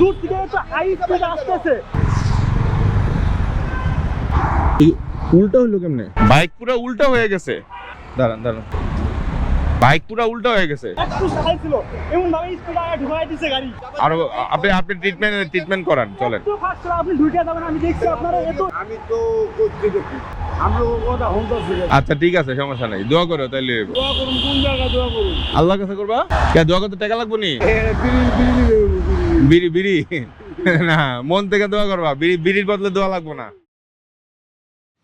দূর থেকে একটু হাই স্পিড আসতেছে। উল্টা হইল কেমনে? বাইক পুরো উল্টা হয়ে গেছে। দাঁড়ান দাঁড়ান। বাইক পুরো উল্টা হয়ে গেছে। একটু সাইড ছিল এমন ভাবে স্পিড আগে ঢুকাই দিছে গাড়ি। আর আপনি আপনি ট্রিটমেন্ট ট্রিটমেন্ট করান চলেন। একটু ফাস্ট আপনি ঢুকে যাবেন আমি দেখছি আপনারা এত আমি তো করতে দেখি আমরা কথা হন্ডা ছিল আচ্ছা ঠিক আছে সমস্যা নাই। দোয়া করো তাইলে দোয়া করুন কোন জায়গায় দোয়া করুন? আল্লাহর কাছে করবা? কে দোয়া করতে টাকা লাগবো নি? বিড়ি বিড়ি? না, মন থেকে দোয়া করবা। বিড়ি, বিড়ির বদলে দোয়া লাগবো না।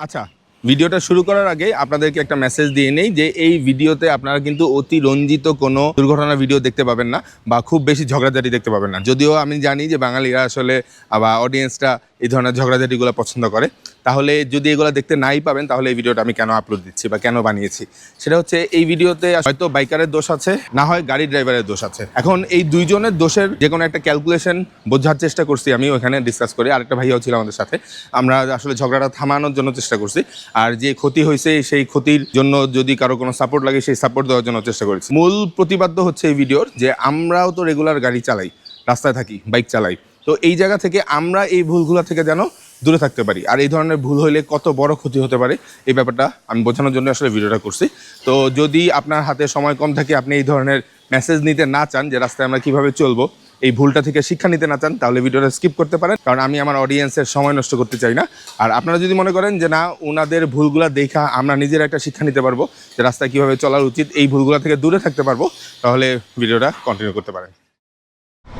আচ্ছা ভিডিওটা শুরু করার আগে আপনাদেরকে একটা মেসেজ দিয়ে নেই যে, এই ভিডিওতে আপনারা কিন্তু অতি রঞ্জিত কোনো দুর্ঘটনার ভিডিও দেখতে পাবেন না বা খুব বেশি ঝগড়াঝাটি দেখতে পাবেন না। যদিও আমি জানি যে বাঙালিরা আসলে বা অডিয়েন্সটা এই ধরনের ঝগড়াঝাটিগুলো পছন্দ করে। তাহলে যদি এগুলো দেখতে নাই পাবেন, তাহলে এই ভিডিওটা আমি কেন আপলোড দিচ্ছি বা কেন বানিয়েছি? সেটা হচ্ছে এই ভিডিওতে হয়তো বাইকারের দোষ আছে, না হয় গাড়ি ড্রাইভারের দোষ আছে। এখন এই দুইজনের দোষের যে কোনো একটা ক্যালকুলেশন বোঝার চেষ্টা করছি আমি ওখানে ডিসকাস করি। আরেকটা ভাইয়াও ছিল আমাদের সাথে। আমরা আসলে ঝগড়াটা থামানোর জন্য চেষ্টা করছি। আর যে ক্ষতি হয়েছে, সেই ক্ষতির জন্য যদি কারও কোনো সাপোর্ট লাগে, সেই সাপোর্ট দেওয়ার জন্য চেষ্টা করেছি। মূল প্রতিবাদ্য হচ্ছে এই ভিডিওর যে আমরাও তো রেগুলার গাড়ি চালাই, রাস্তায় থাকি বাইক চালাই। তো এই জায়গা থেকে আমরা এই ভুলগুলো থেকে যেন দূরে থাকতে পারি। আর এই ধরনের ভুল হইলে কত বড় ক্ষতি হতে পারে, এই ব্যাপারটা আমি বোঝানোর জন্য আসলে ভিডিওটা করছি। তো যদি আপনার হাতে সময় কম থাকে, আপনি এই ধরনের মেসেজ নিতে না চান যে রাস্তায় আমরা কীভাবে চলবো, এই ভুলটা থেকে শিক্ষা নিতে না চান, তাহলে ভিডিওটা স্কিপ করতে পারেন। কারণ আমি আমার অডিয়েন্সের সময় নষ্ট করতে চাই না। আর আপনারা যদি মনে করেন যে, না ওনাদের ভুলগুলা দেখা আমরা নিজের একটা শিক্ষা নিতে পারব, যে রাস্তায় কীভাবে চলার উচিত, এই ভুলগুলা থেকে দূরে থাকতে পারব, তাহলে ভিডিওটা কন্টিনিউ করতে পারেন।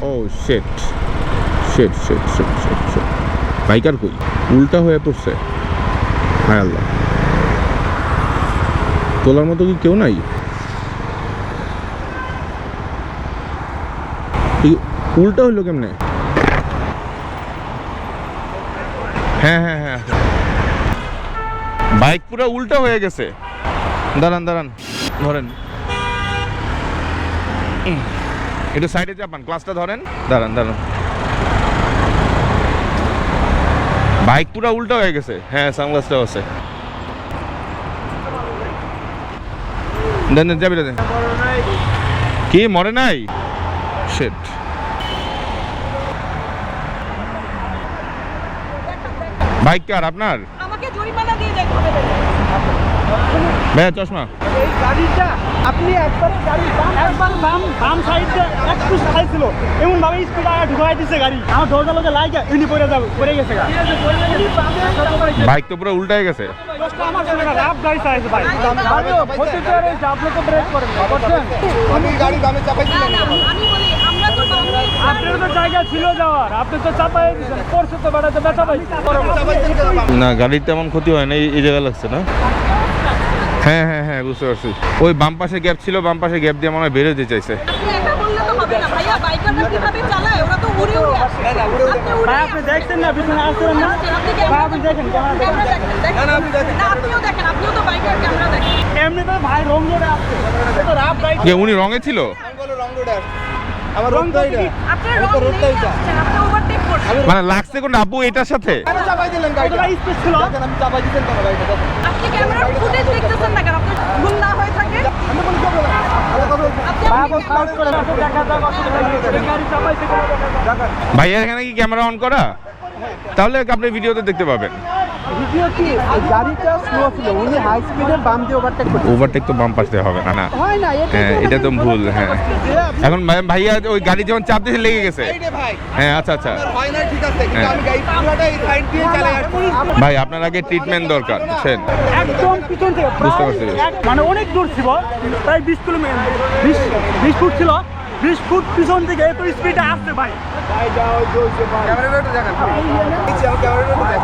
ও শেট শেট শেট শেট শেট বাইকার কই? উল্টা হয়ে পড়ছে। হায় আল্লাহ। তোলার মতো কি কেউ নাই? উল্টা হইল কেমনে? হ্যাঁ হ্যাঁ হ্যাঁ বাইক পুরো উল্টা হয়ে গেছে। দাঁড়ান দাঁড়ান। ধরেন। একটু সাইডে চাপান ক্লাসটা ধরেন। দাঁড়ান দাঁড়ান। বাইক পুরো উল্টা হয়ে গেছে। হ্যাঁ সানগ্লাসটাও আছে। দেন যাবি দেন। কি, মরে নাই? শেট বাইক কার, আপনার আমাকে জরিমানা দিয়ে যাইতে হবে ভাইয়া চশমা। এই গাড়িটা আপনি একবার গাড়ি বাম একবার বাম বাম সাইডে একটু সাইড ছিল এমন ভাবে স্পিড আগে ঢুকাই দিছে গাড়ি। আমার দরজা লোকে লাইকা এমনি পড়ে যাবে পড়ে গেছে গাড়ি বাইক তো পুরো উল্টাই গেছে। আমি গাড়ি দামে চাপাইছিলাম না, না, আমি বলি আমরা তো বাঙালি আপনার তো জায়গা ছিল যাওয়ার। আপনি তো চাপাই দিয়েছেন পরশু তো বেড়াতে ব্যথা না গাড়ির তেমন ক্ষতি হয় না এই- জায়গায় লাগছে না? হ্যাঁ হ্যাঁ হ্যাঁ বুঝতে পারছি। ওই বাম পাশে গ্যাপ ছিল বাম পাশে গ্যাপ দিয়ে মনে হয় বেরোতে চাইছে। আপনি একা বললে তো হবে না ভাইয়া। বাইকাররা কীভাবে চালায়? ওরা তো উড়ে উড়ে আসে। আপনি উড়ে ভাই আপনি দেখছেন না পিছনে আসছেন না? আপনি ভাই ক্যামেরা আপনি দেখেন ক্যামেরা ক্যামেরা দেখেন দেখেন। দেখেন। না, আপনি দেখেন। না আপনিও দেখেন আপনিও তো বাইকার ক্যামেরা দেখেন। এমনিতে ভাই রং রোডে আসছে। এটা তো রাফ গাড়ি যে উনি রঙে ছিল? আমার আপনার মানে লাগছে কোন আব্বু এটার সাথে কেন চাপাই দিলেন গাড়িটা ছিল আমি চাপাই কেন গাড়িটা আপনি ফুটেজ দেখতেছেন না কেন ভুল না হয়ে থাকে আমি কোনো কথা না। ভাইয়া এখানে কি ক্যামেরা অন করা তাহলে আপনি ভিডিওতে দেখতে পাবেন ভিডিও গাড়িটা স্লো ছিল উনি হাই স্পিডে বাম দিয়ে ওভারটেক করছে ওভারটেক তো বাম পাশে হবে না না হয় না এটা হ্যাঁ তো ভুল হ্যাঁ এখন ভাই- ভাইয়া ওই গাড়ি যখন চাপ দিতে লেগে গেছে এই রে ভাই হ্যাঁ আচ্ছা আচ্ছা হয় না ঠিক আছে কিন্তু হ্যাঁ। আমি গাড়ি পুরোটা সাইড দিয়ে চালাই ভাই আপনার আগে ট্রিটমেন্ট দরকার বুঝছেন একদম পিছন থেকে বুঝতে পারছি। মানে অনেক দূর ছিল প্রায় বিশ কিলোমিটার বিশ বিশ ফুট ছিল বিশ ফুট পিছন থেকে এত স্পিডে আসছে ভাই ক্যামেরাটা দেখেন ক্যামেরাটা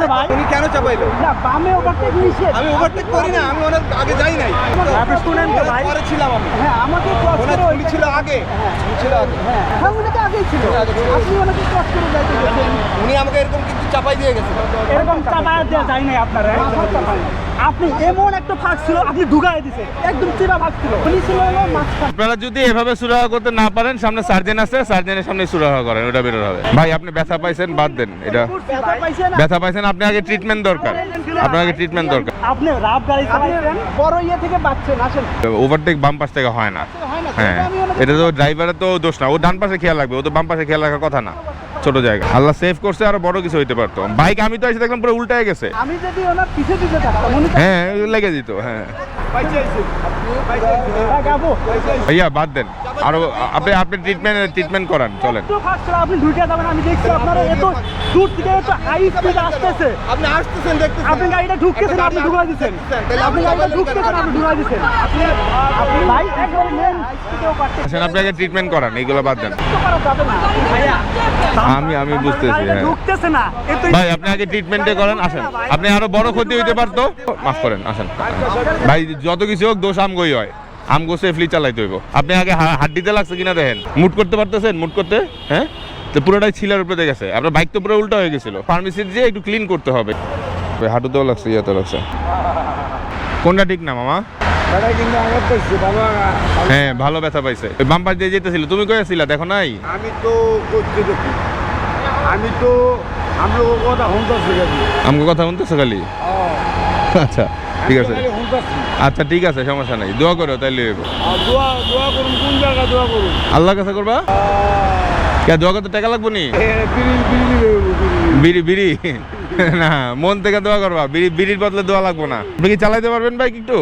গেছে ভাই। উনি কেন চাপাইলো? না বামে ওভারটেক নিয়েছে। আমি ওভারটেক করি না আমি অনেক আগে যাই নাই। আপনি শুনেন তো ভাই। পরে ছিলাম আমি। হ্যাঁ আমাকে ক্রস করে উনি ছিল আগে। উনি ছিল আগে। হ্যাঁ হ্যাঁ তো আগেই ছিল। আপনি ওনাকে ক্রস করে যাইতে গেছেন। উনি আমাকে এরকম কিন্তু চাপাই দিয়ে গেছে। এরকম চাপাই দেওয়া যায় নাই আপনারা আপনি এমন একটা ফাঁক ছিল আপনি ঢুকাই দিছে। একদম চিরা ফাঁক ছিল। উনি ছিল আপনারা যদি এভাবে সুরাহা করতে না পারেন সামনে সার্জেন আছে সার্জেনের সামনে সুরাহা করেন ওটা বেরোর হবে। ভাই আপনি ব্যথা পাইছেন বাদ দেন এটা ব্যথা পাইছেন? আপনি আগে ট্রিটমেন্ট দরকার। আপনার আগে ট্রিটমেন্ট দরকার। আপনি রাফ গাড়ি আপনি বড় ইয়ে থেকে বাঁচছেন আসেন। ওভারটেক বাম পাশ থেকে হয় না। হ্যাঁ এটা তো ড্রাইভারের তো দোষ না। ও ডান পাশে খেয়াল রাখবে ও তো বাম পাশে খেয়াল রাখার কথা না। ছোট জায়গা। আল্লাহ সেভ করছে আর বড় কিছু হইতে পারতো। বাইক আমি তো এসে দেখলাম পুরো উল্টায় গেছে। আমি যদি ওনার পিছে দিতে থাকতাম হ্যাঁ লেগে যেত হ্যাঁ। ভাইয়া বাদ দেন। আরও আপনি আপনি ট্রিটমেন্ট ট্রিটমেন্ট করান চলেন। আপনি ঢুকে যাবেন আমি দেখছি আপনারা এত দূর থেকে এত হাই স্পিড আসতেছে। আপনি আসতেছেন দেখতেছেন। আপনি গাড়িটা ঢুকতেছেন আপনি ঢুকাই দিচ্ছেন। তাহলে আপনি গাড়িটা ঢুকতেছেন আপনি ঢুকাই দিচ্ছেন। আপনি আপনি ভাই একবার মেন আসেন ট্রিটমেন্ট করান এইগুলো বাদ দেন। আমি আমি বুঝতেছি হ্যাঁ। ঢুকতেছে না ভাই আপনি আগে ট্রিটমেন্টে করেন আসেন। আপনি আরও বড় ক্ষতি হইতে পারতো। মাফ করেন আসেন। ভাই যত কিছু হোক দোষ আমগোই হয়। আমগো সেফলি চালাইতে হইব। আপনি আগে হা- হাড্ডিতে লাগছে কিনা দেখেন। মুট করতে পারতেছেন? মুট করতে? হ্যাঁ? তো পুরোটাই ছিলার উপরে গেছে। আপনার বাইক তো পুরো উল্টো হয়ে গেছিল। ফার্মেসি দিয়ে একটু ক্লিন করতে হবে। হাঁটুতেও লাগছে ইয়েতেও লাগছে। কোনটা ঠিক না মামা? এটা কিন্তু আমার হ্যাঁ ভালো ব্যথা পাইছে। বাম্পার দিয়ে যেতেছিল। তুমি কই ছিলা দেখো নাই? আমি তো আমি তো আমরা ও কথা শুনতেছি খালি। আমাকে কথা শুনতেছো খালি? আচ্ছা। ঠিক আছে। আচ্ছা ঠিক আছে সমস্যা নাই। দোয়া করো তাইলে হইব। আর দোয়া দোয়া করুন কোন জায়গা দোয়া করুন আল্লাহর কাছে করবা? কে দোয়া করতে টাকা লাগবো নি? বিড়ি বিড়ি? না, মন থেকে দোয়া করবা। বিড়ি, বিড়ির বদলে দোয়া লাগবো না। আপনি কি চালাইতে পারবেন বাইক একটু?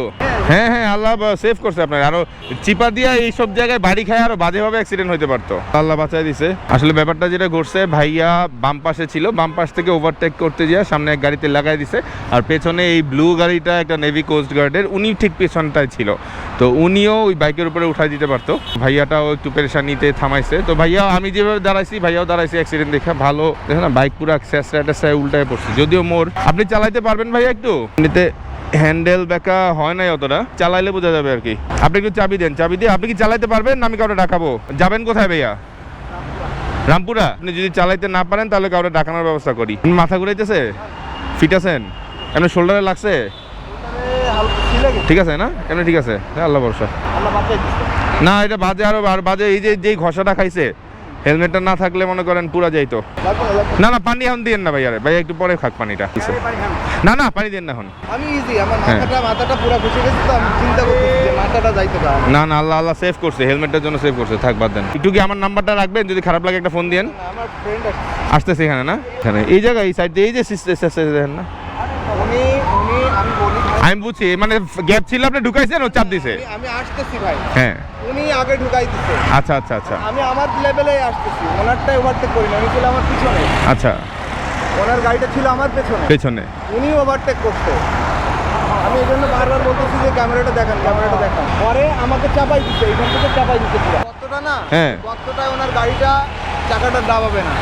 হ্যাঁ হ্যাঁ আল্লাহ সেভ করছে আপনার। আরও চিপা দিয়া এই সব জায়গায় বাড়ি খায় আরও বাজেভাবে অ্যাক্সিডেন্ট হতে পারতো। আল্লাহ বাঁচাই দিছে। আসলে ব্যাপারটা যেটা ঘটছে, ভাইয়া বাম পাশে ছিল। বাম পাশ থেকে ওভারটেক করতে গিয়ে সামনে এক গাড়িতে লাগাই দিছে। আর পেছনে এই ব্লু গাড়িটা একটা নেভি কোস্ট গার্ডের উনি ঠিক পেছনটায় ছিল। তো উনিও ওই বাইকের উপরে উঠাই দিতে পারতো। ভাইয়াটাও একটু পেরেশানিতে থামাইছে। তো ভাইয়া আমি যেভাবে দাঁড়াইছি, ভাইয়াও দাঁড়াইছে অ্যাক্সিডেন্ট দেখে। ভালো, দেখো না, বাইক পুরো ট্যাসরা উল্টায় পড়ছে যদিও মোর। আপনি চালাইতে পারবেন ভাইয়া একটু? এমনিতে হ্যান্ডেল বেকা হয় নাই অতটা। চালাইলে বোঝা যাবে আর কি। আপনি একটু চাবি দেন, চাবি দিয়ে আপনি কি চালাইতে পারবেন আমি কাউকে ডাকাবো? যাবেন কোথায় ভাইয়া? রামপুরা। আপনি যদি চালাইতে না পারেন তাহলে কাউকে ডাকানোর ব্যবস্থা করি। মাথা ঘুরাইতেছে? ফিট আছেন? এমনি শোল্ডারে লাগছে? ঠিক আছে না? এমনি ঠিক আছে? আল্লাহ ভরসা। না, এটা বাজে আরও আর বাজে এই যে, যেই ঘষাটা খাইছে হেলমেটটা না থাকলে মনে করেন পুরা যাইতো না না পানি এখন দিয়েন না ভাইয়া ভাই একটু পরে খাক পানিটা না না পানি দেন না এখন আমি ইজি আমার হ্যাঁ। মাথাটা মাথাটা পুরো ঘুষে গেছে তো আমি চিন্তা করতেছি যে মাথাটা যাইতে পারে না না আল্লাহ আল্লাহ সেভ করছে হেলমেটটার জন্য সেভ করছে থাক বাদ দেন একটু কি আমার নাম্বারটা রাখবেন যদি খারাপ লাগে একটা ফোন দিয়েন আমার ফ্রেন্ড আসতেছে এখানে না এখানে এই জায়গায় এই সাইড দিয়ে এই যে সিস্টেম দেখেন না আমি বলি আমি বুঝছি মানে গ্যাপ ছিল আপনি ঢুকাইছেন ও চাপ দিছে? আমি- আসতেছি ভাই। হ্যাঁ। উনি আগে ঢুকাই দিচ্ছে আচ্ছা আচ্ছা আচ্ছা। আমি আমার লেভেলে আসতেছি ওনারটাই ওভারটেক করি না উনি ছিল আমার পিছনে। আচ্ছা। ওনার গাড়িটা ছিল আমার পেছনে। পেছনে। উনি ওভারটেক করছে। আমি এই জন্য বারবার বলতেছি যে ক্যামেরাটা দেখান ক্যামেরাটা দেখান। পরে আমাকে চাপাই দিচ্ছে এইখান থেকে চাপাই দিচ্ছে পুরো। গর্তটা না হ্যাঁ। গর্তটায় ওনার গাড়িটা দাবাবে না।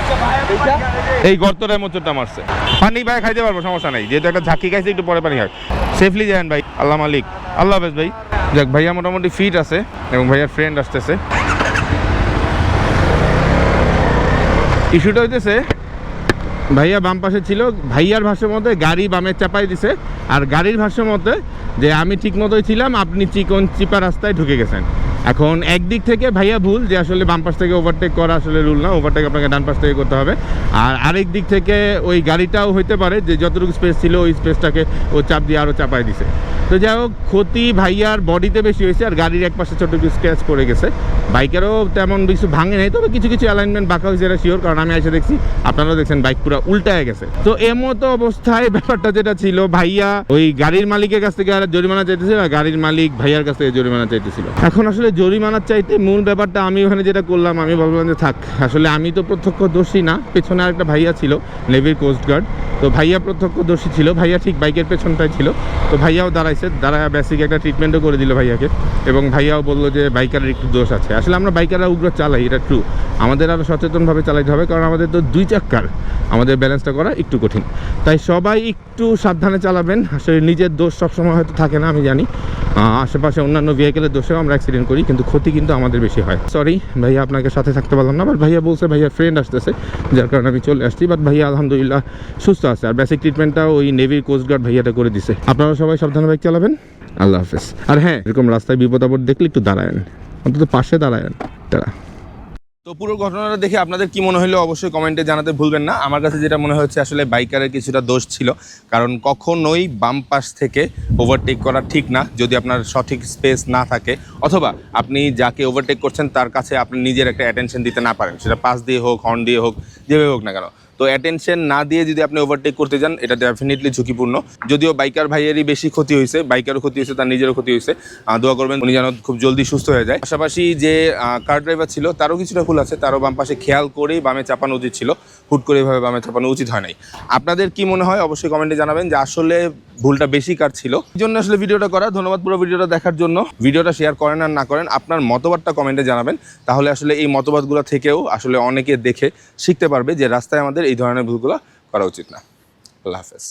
এই গর্তটায় মোচরটা মারছে। পানি ভাই খাইতে পারব সমস্যা নাই। যেহেতু একটা ঝাঁকি খাইছে একটু পরে পানি খাক সেফলি যান ভাই আল্লাহ মালিক। আল্লাহ হাফেজ ভাই। যাক ভাইয়া মোটামুটি ফিট আছে এবং ভাইয়ার ফ্রেন্ড আসতেছে। ইস্যুটা হইতেছে ভাইয়া বাম পাশে ছিল ভাইয়ার ভাষ্য মতে গাড়ি বামে চাপাই দিছে। আর গাড়ির ভাষ্য মতে যে আমি ঠিক মতোই ছিলাম আপনি চিকন চিপা রাস্তায় ঢুকে গেছেন। এখন একদিক থেকে ভাইয়া ভুল যে আসলে বাম পাশ থেকে ওভারটেক করা আসলে রুল না ওভারটেক আপনাকে ডান পাশ থেকে করতে হবে। আর আরেক দিক থেকে ওই গাড়িটাও হইতে পারে যে যতটুকু স্পেস ছিল ওই স্পেসটাকে ও চাপ দিয়ে আরও চাপাই দিছে। তো যাই হোক, ক্ষতি ভাইয়ার বডিতে বেশি হয়েছে আর গাড়ির এক পাশে ছোট একটু স্ক্র্যাচ পড়ে গেছে। বাইকেরও তেমন কিছু ভাঙে নাই, তবে কিছু কিছু অ্যালাইনমেন্ট বাঁকা হয়েছে, এটা শিওর কারণ আমি এসে দেখছি, আপনারাও দেখছেন বাইক পুরো উল্টায় গেছে। তো এমতো অবস্থায় ব্যাপারটা যেটা ছিল, ভাইয়া ওই গাড়ির মালিকের কাছ থেকে আর জরিমানা চাইতেছিল আর গাড়ির মালিক ভাইয়ার কাছ থেকে জরিমানা চাইতেছিল। এখন আসলে জরিমানার চাইতে মূল ব্যাপারটা আমি ওখানে যেটা করলাম, আমি ভাবলাম যে থাক, আসলে আমি তো প্রত্যক্ষ দোষী না, পেছনে আরেকটা ভাইয়া ছিল নেভির কোস্ট গার্ড তো ভাইয়া প্রত্যক্ষ দোষী ছিল, ভাইয়া ঠিক বাইকের পেছনটাই ছিল, তো ভাইয়াও দাঁড়াইছে, দাঁড়ায় বেসিক একটা ট্রিটমেন্টও করে দিল ভাইয়াকে, এবং ভাইয়াও বলল যে বাইকারের একটু দোষ আছে। আসলে আমরা বাইকাররা উগ্র চালাই, এটা ট্রু আমাদের আরও সচেতনভাবে চালাইতে হবে, কারণ আমাদের তো দুই চাক্কার, আমাদের ব্যালেন্সটা করা একটু কঠিন। তাই সবাই একটু সাবধানে চালাবেন, আসলে নিজের দোষ সবসময় হয়তো থাকে না, আমি জানি। আশেপাশে অন্যান্য ভেহিকেলের দোষেও আমরা অ্যাক্সিডেন্ট করি। কিন্তু ক্ষতি কিন্তু আমাদের বেশি হয়। সরি ভাইয়া আপনাকে সাথে থাকতে পারলাম না বাট ভাইয়া বলছে ভাইয়া ফ্রেন্ড আসতেছে, যার কারণে আমি চলে আসছি বাট ভাইয়া আলহামদুলিল্লাহ সুস্থ আছে। আর বেসিক ট্রিটমেন্টটা ওই নেভির কোস্টগার্ড ভাইয়াটা করে দিছে। আপনারা সবাই সাবধানে বাইক চালাবেন। আল্লাহ হাফেজ। আর হ্যাঁ এরকম রাস্তায় বিপদ আপদ দেখলে একটু দাঁড়ায়েন। অন্তত পাশে দাঁড়ায়েন। তারা তো পুরো ঘটনাটা দেখে আপনাদের কি মনে হলো অবশ্যই কমেন্টে জানাতে ভুলবেন না। আমার কাছে যেটা মনে হচ্ছে, আসলে বাইকারের কিছুটা দোষ ছিল। কারণ কখনোই বাম পাশ থেকে ওভারটেক করা ঠিক না, যদি আপনার সঠিক স্পেস না থাকে। অথবা আপনি যাকে ওভারটেক করছেন, তার কাছে আপনি নিজের একটা অ্যাটেনশন দিতে না পারেন। সেটা পাশ দিয়ে হোক হর্ন দিয়ে হোক, যেভাবে হোক না কেন। তো অ্যাটেনশন না দিয়ে যদি আপনি ওভারটেক করতে যান, এটা ডেফিনেটলি ঝুঁকিপূর্ণ। যদিও বাইকার ভাইয়েরই বেশি ক্ষতি হয়েছে বাইকারও ক্ষতি হয়েছে, তার নিজেরও ক্ষতি হয়েছে। দোয়া করবেন উনি যেন খুব জলদি সুস্থ হয়ে যায়। পাশাপাশি যে কার ড্রাইভার ছিল, তারও কিছুটা ভুল আছে, তারও বাম পাশে খেয়াল করেই বামে চাপানো উচিত ছিল। হুট করে এভাবে বামে চাপানো উচিত হয় নাই। আপনাদের কি মনে হয়? অবশ্যই কমেন্টে জানাবেন যে আসলে ভুলটা বেশি কার ছিল? এই জন্য আসলে ভিডিওটা করা, ধন্যবাদ পুরো ভিডিওটা দেখার জন্য। ভিডিওটা শেয়ার করেন আর না করেন, আপনার মতবাদটা কমেন্টে জানাবেন। তাহলে আসলে এই মতবাদগুলো থেকেও আসলে অনেকে দেখে শিখতে পারবে যে রাস্তায় আমাদের এই ধরনের ভুলগুলো করা উচিত না। আল্লাহ হাফেজ।